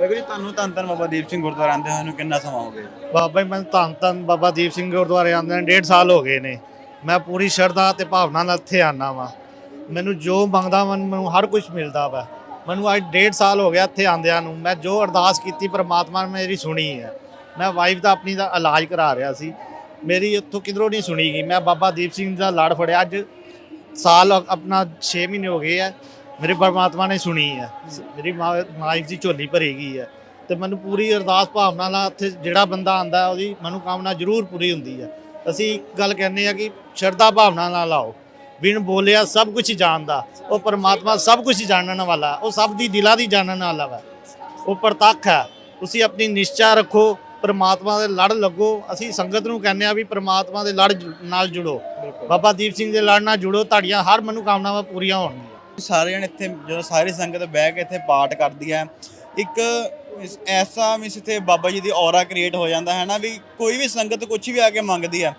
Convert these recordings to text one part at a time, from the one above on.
ਵੇਖੋ ਜੀ ਤੁਹਾਨੂੰ ਧੰਨ ਧੰਨ ਬਾਬਾ ਦੀਪ ਸਿੰਘ ਗੁਰਦੁਆਰਾ ਆਂਦੇ ਹੋਏ ਨੂੰ ਕਿੰਨਾ ਸਮਾਂ ਹੋ ਗਿਆ ਬਾਬਾ ਜੀ, ਮੈਨੂੰ ਧੰਨ ਧੰਨ ਬਾਬਾ ਦੀਪ ਸਿੰਘ ਗੁਰਦੁਆਰੇ ਆਉਂਦੇ ਨੇ ਡੇਢ ਸਾਲ ਹੋ ਗਏ ਨੇ। ਮੈਂ ਪੂਰੀ ਸ਼ਰਧਾ ਤੇ ਭਾਵਨਾ ਨਾਲ ਇੱਥੇ ਆਨਾ ਵਾਂ। ਮੈਨੂੰ ਜੋ ਮੰਗਦਾ ਮੈਨੂੰ ਹਰ ਕੁਝ ਮਿਲਦਾ ਵਾ। ਮੈਨੂੰ ਅੱਜ ਡੇਢ ਸਾਲ ਹੋ ਗਿਆ ਇੱਥੇ ਆਂਦਿਆਂ ਨੂੰ। ਮੈਂ ਜੋ ਅਰਦਾਸ ਕੀਤੀ, ਪ੍ਰਮਾਤਮਾ ਨੇ ਮੇਰੀ ਸੁਣੀ ਹੈ। ਮੈਂ ਵਾਈਫ ਦਾ ਆਪਣੀ ਦਾ ਇਲਾਜ ਕਰਾ ਰਿਹਾ ਸੀ। ਮੇਰੀ ਉੱਥੋਂ ਕਿਧਰੋਂ ਨਹੀਂ ਸੁਣੀ ਗਈ। ਮੈਂ ਬਾਬਾ ਦੀਪ ਸਿੰਘ ਦਾ ਲੜ ਫੜਿਆ। ਅੱਜ ਸਾਲ ਆਪਣਾ 6 ਮਹੀਨੇ ਹੋ ਗਏ ਆ ਮੇਰੇ ਪਰਮਾਤਮਾ ਨੇ ਸੁਣੀ ਹੈ ਮੇਰੀ ਵਾਈਫ ਦੀ ਝੋਲੀ ਭਰੀ ਗਈ ਹੈ ਤੇ ਮੈਨੂੰ ਪੂਰੀ ਅਰਦਾਸ ਭਾਵਨਾ ਨਾਲ ਇੱਥੇ ਜਿਹੜਾ ਬੰਦਾ ਆਂਦਾ ਉਹਦੀ ਮਨੋਕਾਮਨਾ ਜ਼ਰੂਰ ਪੂਰੀ ਹੁੰਦੀ ਹੈ ਅਸੀਂ ਇੱਕ ਗੱਲ ਕਹਿੰਦੇ ਆ ਕਿ ਸ਼ਰਧਾ ਭਾਵਨਾ ਨਾਲ ਆਓ। ਬਿਨ ਬੋਲਿਆ ਸਭ ਕੁਝ ਜਾਣਦਾ। ਉਹ ਪਰਮਾਤਮਾ ਸਭ ਕੁਝ ਜਾਣਨ ਵਾਲਾ। ਉਹ ਸਭ ਦੀ ਦਿਲਾਂ ਦੀ ਜਾਣਨ ਵਾਲਾ ਵਾ। ਉਹ ਪ੍ਰਤੱਖ ਹੈ ਤੁਸੀਂ ਆਪਣੀ ਨਿਸ਼ਚਾ ਰੱਖੋ। ਪਰਮਾਤਮਾ ਦੇ ਲੜ ਲੱਗੋ। ਅਸੀਂ ਸੰਗਤ ਨੂੰ ਕਹਿੰਦੇ ਆ ਵੀ ਪਰਮਾਤਮਾ ਦੇ ਲੜ ਨਾਲ ਜੁੜੋ। ਬਾਬਾ ਦੀਪ ਸਿੰਘ ਦੇ ਲੜ ਨਾਲ ਜੁੜੋ। ਤੁਹਾਡੀਆਂ ਹਰ ਮਨੋਕਾਮਨਾਵਾਂ ਪੂਰੀਆਂ ਹੋਣਗੀਆਂ। ਸਾਰੇ ਜਣ ਇੱਥੇ ਜਦੋਂ ਸਾਰੀ ਸੰਗਤ ਬਹਿ ਕੇ ਇੱਥੇ ਪਾਠ ਕਰਦੀ ਹੈ, ਇੱਕ ਐਸਾ ਮਿਸ ਇੱਥੇ ਬਾਬਾ ਜੀ ਦੀ ਔਰਾ ਕ੍ਰੀਏਟ ਹੋ ਜਾਂਦਾ ਹੈ ਨਾ ਵੀ ਕੋਈ ਵੀ ਸੰਗਤ ਕੁਝ ਵੀ ਆ ਕੇ ਮੰਗਦੀ ਹੈ,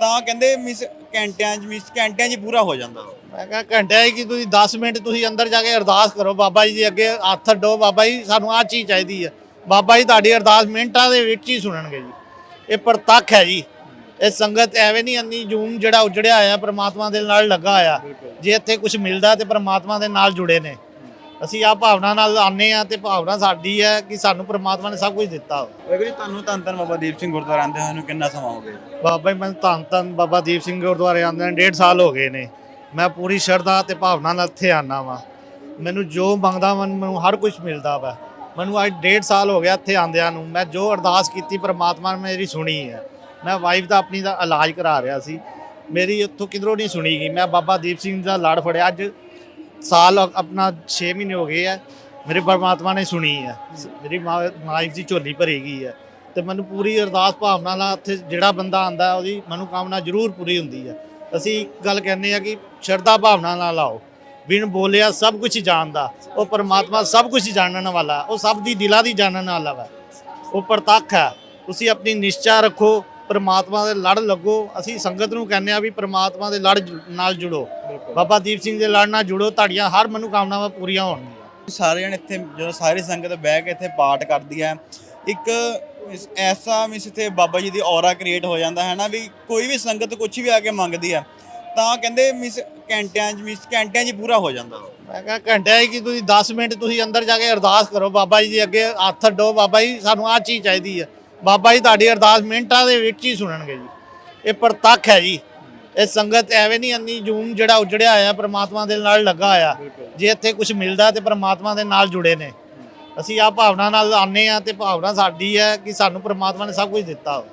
ਤਾਂ ਕਹਿੰਦੇ ਮਿਸ ਘੰਟਿਆਂ 'ਚ ਮਿਸ ਘੰਟਿਆਂ 'ਚ ਪੂਰਾ ਹੋ ਜਾਂਦਾ। ਮੈਂ ਕਿਹਾ ਘੰਟਿਆਂ ਹੈ ਕਿ ਤੁਸੀਂ 10 ਮਿੰਟ ਤੁਸੀਂ ਅੰਦਰ ਜਾ ਕੇ ਅਰਦਾਸ ਕਰੋ, ਬਾਬਾ ਜੀ ਦੇ ਅੱਗੇ ਹੱਥ ਅੱਡੋ, ਬਾਬਾ ਜੀ ਸਾਨੂੰ ਆਹ ਚੀਜ਼ ਚਾਹੀਦੀ ਹੈ। ਬਾਬਾ ਜੀ ਤੁਹਾਡੀ ਅਰਦਾਸ ਮਿੰਟਾਂ ਦੇ ਵਿੱਚ ਹੀ ਸੁਣਨਗੇ ਜੀ। ਇਹ ਪ੍ਰਤੱਖ ਹੈ ਜੀ। ਇਹ ਸੰਗਤ ਐਵੇਂ ਨਹੀਂ ਅੰਨੀ ਜੂਮ ਜਿਹੜਾ ਉਜੜਿਆ ਹੋਇਆ ਪ੍ਰਮਾਤਮਾ ਦੇ ਨਾਲ ਲੱਗਾ ਹੋਇਆ। ਜੇ ਇੱਥੇ ਕੁਝ ਮਿਲਦਾ ਤੇ ਪ੍ਰਮਾਤਮਾ ਦੇ ਨਾਲ ਜੁੜੇ ਨੇ। ਅਸੀਂ ਆ ਭਾਵਨਾ ਨਾਲ ਆਨੇ ਆ ਤੇ ਭਾਵਨਾ ਸਾਡੀ ਹੈ ਕਿ ਸਾਨੂੰ ਪ੍ਰਮਾਤਮਾ ਨੇ ਸਭ ਕੁਝ ਦਿੱਤਾ ਵੇਖੋ ਜੀ ਤੁਹਾਨੂੰ ਧੰਨ ਧੰਨ ਬਾਬਾ ਦੀਪ ਸਿੰਘ ਗੁਰਦੁਆਰਾ ਆਂਦੇ ਹੋਏ ਨੂੰ ਕਿੰਨਾ ਸਮਾਂ ਹੋ ਗਿਆ? ਬਾਬਾ ਜੀ ਮੈਨੂੰ ਧੰਨ ਧੰਨ ਬਾਬਾ ਦੀਪ ਸਿੰਘ ਗੁਰਦੁਆਰੇ ਆਉਂਦੇ ਨੇ ਡੇਢ ਸਾਲ ਹੋ ਗਏ ਨੇ। ਮੈਂ ਪੂਰੀ ਸ਼ਰਧਾ ਤੇ ਭਾਵਨਾ ਨਾਲ ਇੱਥੇ ਆਨਾ ਵਾਂ। ਮੈਨੂੰ ਜੋ ਮੰਗਦਾ ਮਨ ਮੈਨੂੰ ਹਰ ਕੁਝ ਮਿਲਦਾ ਵਾ। ਮੈਨੂੰ ਅੱਜ ਡੇਢ ਸਾਲ ਹੋ ਗਿਆ ਇੱਥੇ ਆਂਦਿਆਂ ਨੂੰ। ਮੈਂ ਜੋ ਅਰਦਾਸ ਕੀਤੀ ਪ੍ਰਮਾਤਮਾ ਨੇ ਮੇਰੀ ਸੁਣੀ ਹੈ। ਮੈਂ ਵਾਈਫ ਦਾ ਆਪਣੀ ਦਾ ਇਲਾਜ ਕਰਾ ਰਿਹਾ ਸੀ। ਮੇਰੀ ਉੱਥੋਂ ਕਿਧਰੋਂ ਨਹੀਂ ਸੁਣੀ ਗਈ। ਮੈਂ ਬਾਬਾ ਦੀਪ ਸਿੰਘ ਦਾ ਲੜ ਫੜਿਆ। ਅੱਜ ਸਾਲ ਆਪਣਾ 6 ਮਹੀਨੇ ਹੋ ਗਏ ਆ। ਮੇਰੇ ਪਰਮਾਤਮਾ ਨੇ ਸੁਣੀ ਹੈ ਮੇਰੀ ਵਾਈਫ ਦੀ ਝੋਲੀ ਭਰੀ ਗਈ ਹੈ ਤੇ ਮੈਨੂੰ ਪੂਰੀ ਅਰਦਾਸ ਭਾਵਨਾ ਨਾਲ ਉੱਥੇ ਜਿਹੜਾ ਬੰਦਾ ਆਂਦਾ, ਉਹਦੀ ਮਨੋਕਾਮਨਾ ਜ਼ਰੂਰ ਪੂਰੀ ਹੁੰਦੀ ਹੈ ਅਸੀਂ ਇੱਕ ਗੱਲ ਕਹਿੰਦੇ ਆ ਕਿ ਸ਼ਰਧਾ ਭਾਵਨਾ ਨਾਲ ਆਓ। ਬਿਨ ਬੋਲਿਆ ਸਭ ਕੁਝ ਜਾਣਦਾ। ਉਹ ਪਰਮਾਤਮਾ ਸਭ ਕੁਝ ਜਾਣਨ ਵਾਲਾ। ਉਹ ਸਭ ਦੀ ਦਿਲਾਂ ਦੀ ਜਾਣਨ ਵਾਲਾ ਵਾ। ਉਹ ਪ੍ਰਤੱਖ ਹੈ ਤੁਸੀਂ ਆਪਣੀ ਨਿਸ਼ਚਾ ਰੱਖੋ। ਪਰਮਾਤਮਾ ਦੇ ਲੜ ਲੱਗੋ। ਅਸੀਂ ਸੰਗਤ ਨੂੰ ਕਹਿੰਦੇ ਆ ਵੀ ਪਰਮਾਤਮਾ ਦੇ ਲੜ ਨਾਲ ਜੁੜੋ। ਬਾਬਾ ਦੀਪ ਸਿੰਘ ਦੇ ਲੜ ਨਾਲ ਜੁੜੋ ਤੁਹਾਡੀਆਂ ਹਰ ਮਨੋਕਾਮਨਾਵਾਂ ਪੂਰੀਆਂ ਹੋਣਗੀਆਂ। ਸਾਰੇ ਜਣ ਇੱਥੇ ਜਦੋਂ ਸਾਰੀ ਸੰਗਤ ਬਹਿ ਕੇ ਇੱਥੇ ਪਾਠ ਕਰਦੀ ਹੈ ਇੱਕ ਐਸਾ ਮਿਸ ਇੱਥੇ ਬਾਬਾ ਜੀ ਦੀ ਔਰਾ ਕ੍ਰੀਏਟ ਹੋ ਜਾਂਦਾ ਹੈ ਨਾ ਵੀ ਕੋਈ ਵੀ ਸੰਗਤ ਕੁਝ ਵੀ ਆ ਕੇ ਮੰਗਦੀ ਹੈ ਤਾਂ ਕਹਿੰਦੇ ਮਿਸ ਘੰਟਿਆਂ 'ਚ ਮਿਸ ਘੰਟਿਆਂ 'ਚ ਪੂਰਾ ਹੋ ਜਾਂਦਾ। ਮੈਂ ਕਿਹਾ ਘੰਟਾ ਹੈ ਕਿ ਤੁਸੀਂ 10 ਮਿੰਟ ਤੁਸੀਂ ਅੰਦਰ ਜਾ ਕੇ ਅਰਦਾਸ ਕਰੋ ਬਾਬਾ ਜੀ ਦੇ ਅੱਗੇ ਹੱਥ ਅੱਡੋ ਬਾਬਾ ਜੀ ਸਾਨੂੰ ਆਹ ਚੀਜ਼ ਚਾਹੀਦੀ ਹੈ। ਬਾਬਾ ਜੀ, ਤੁਹਾਡੀ ਅਰਦਾਸ ਮਿੰਟਾਂ ਦੇ ਵਿੱਚ ਹੀ ਸੁਣਨਗੇ ਜੀ। ਇਹ ਪ੍ਰਤੱਖ ਹੈ ਜੀ। ਇਹ ਸੰਗਤ ਐਵੇਂ ਨਹੀਂ ਅੰਨੀ ਜੂਮ ਜਿਹੜਾ ਉਜੜਿਆ ਹੋਇਆ, ਪ੍ਰਮਾਤਮਾ ਦੇ ਨਾਲ ਲੱਗਾ ਹੋਇਆ। ਜੇ ਇੱਥੇ ਕੁਝ ਮਿਲਦਾ ਤੇ ਪ੍ਰਮਾਤਮਾ ਦੇ ਨਾਲ ਜੁੜੇ ਨੇ। ਅਸੀਂ ਆ ਭਾਵਨਾ ਨਾਲ ਆਨੇ ਆ ਤੇ ਭਾਵਨਾ ਸਾਡੀ ਹੈ ਕਿ ਸਾਨੂੰ ਪ੍ਰਮਾਤਮਾ ਨੇ ਸਭ ਕੁਝ ਦਿੱਤਾ